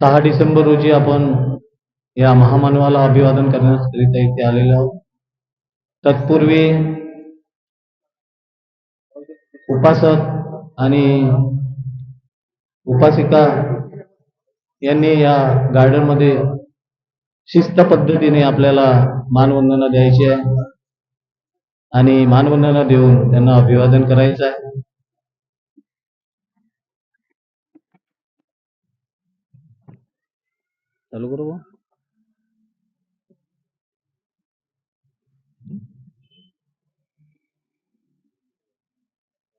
सहा डिसेंबर रोजी आपण या महामानवाला अभिवादन करण्याकरिता इथे आलेलो आहोत. तत्पूर्वी उपासक आणि उपासिका यांनी या गार्डनमध्ये शिस्त पद्धतीने आपल्याला मानवंदना द्यायची आहे आणि मानवंदना देऊन त्यांना अभिवादन करायचं आहे. चालू करू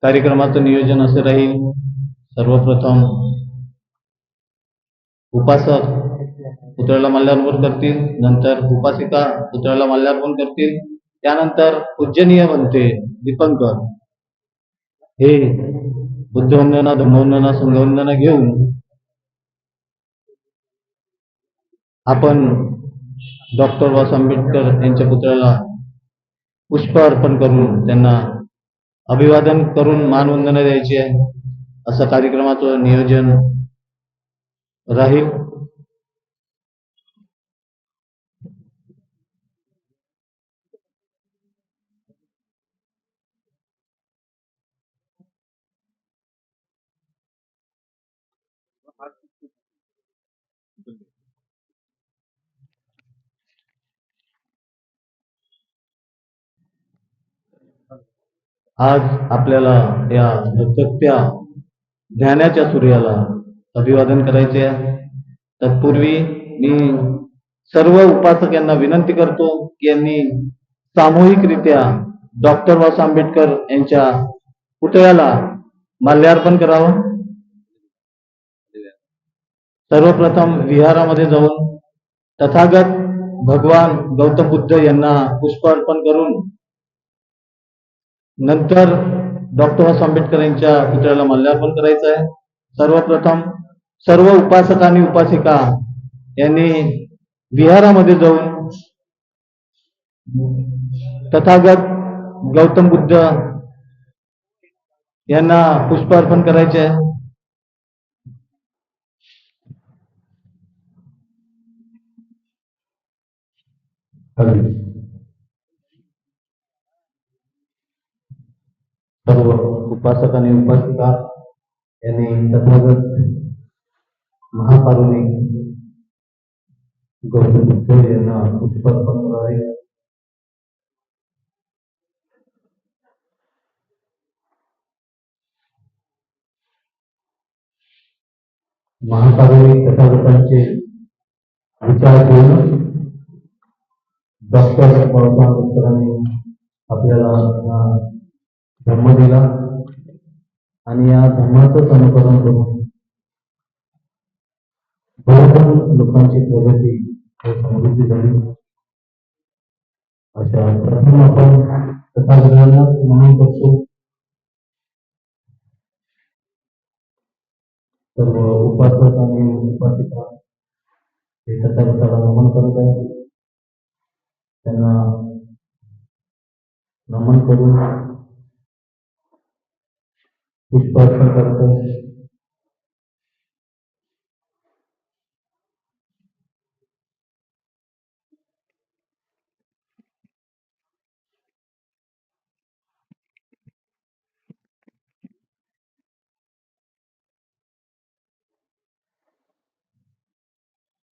कार्यक्रमाचं नियोजन असे राहील. सर्वप्रथम उपासक पुतळ्याला माल्यार्पण करतील. नंतर उपासिका पुतळ्याला माल्यार्पण करतील. त्यानंतर पूजनीय बनते दीपंकर. हे बुद्धवंदना धम्मवंदना संघवंदना घेऊन आपण डॉक्टर बाबासाहेब आंबेडकर यांच्या पुतळ्याला पुष्प अर्पण करून त्यांना अभिवादन करून मानवंदना द्यायची आहे. असं कार्यक्रमाचं नियोजन राहील. आज आपल्याला या धगधगत्या ज्ञानाच्या सूर्याला अभिवादन करायचे आहे. तत्पूर्वी मी सर्व उपासक यांना विनंती करतो की यांनी सामूहिकरित्या डॉक्टर बाबासाहेब आंबेडकर यांच्या पुतळ्याला माल्यार्पण करावं. सर्वप्रथम विहारामध्ये जाऊन तथागत भगवान गौतम बुद्ध यांना पुष्प अर्पण करून नंतर डॉक्टर बाबा आंबेडकर यांच्या पुतळ्याला माल्यार्पण करायचं आहे. सर्वप्रथम सर्व उपासक आणि उपासिका यांनी विहारामध्ये जाऊन तथागत गौतम बुद्ध यांना पुष्प अर्पण करायचे आहे. सर्व उपासक आणि उपासिका यांनी तथागत महापारुणी गौतम बुद्ध यांना पुष्प अर्पण करावे महापारुणी तथागतांचे विचार घेऊन डॉक्टर बाबासाहेब आंबेडकरांनी आपल्याला हा धर्म दिला. आणि या धर्माचंच अनुकरण करून बहुजन लोकांची प्रगती व समृद्धी झाली. अशा प्रथम आपण तथागतांना नमन करतो. सर्व उपासक आणि उपासिका हे तथागताला नमन करत आहेत. त्यांना नमन करून पुष्प अर्पण करत.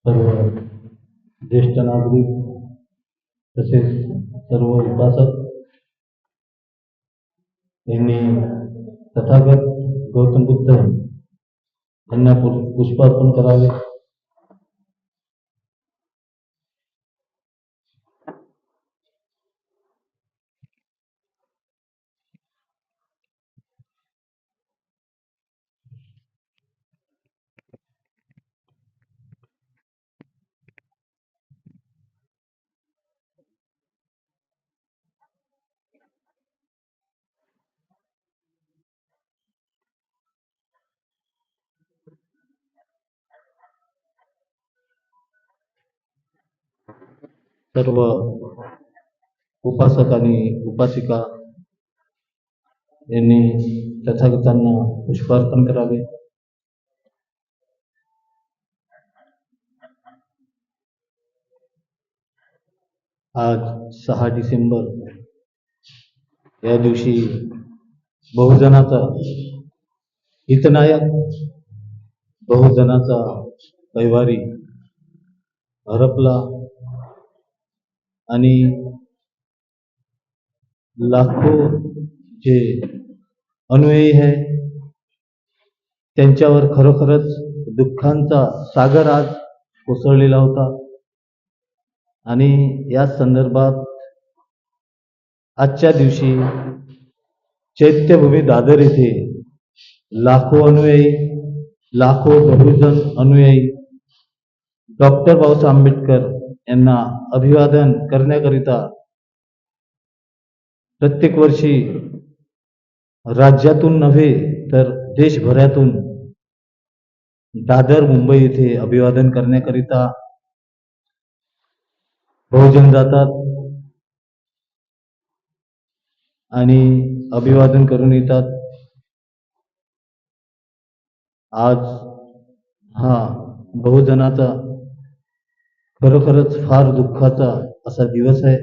सर्व ज्येष्ठ नागरिक तसेच सर्व उपासक यांनी तथागत गौतम बुद्ध यांना पु- पुष्प अर्पण करावे. सर्व उपासक आणि उपासिका यांनी तथागतांना पुष्पार्पण करावे. आज सहा डिसेंबर या दिवशी बहुजनाचा हितनायक बहुजनाचा रविवारी हरपला. आणि लाखो जे अनुयायी आहे त्यांच्यावर खरोखरच दुःखांचा सागर आज कोसळलेला होता. आणि या संदर्भात आजच्या दिवशी चैत्यभूमी दादर येथे लाखो अनुयायी लाखो बहुजन अनुयायी डॉक्टर बाबासाहेब आंबेडकर यांना अभिवादन करण्याकरिता प्रत्येक वर्षी राज्यातून नव्हे तर देशभरातून दादर मुंबई येथे अभिवादन करण्याकरिता बहुजन जातात आणि अभिवादन करून येतात. आज हा बहुजनाचा खरोखरच फार दुःखाचा असा दिवस आहे.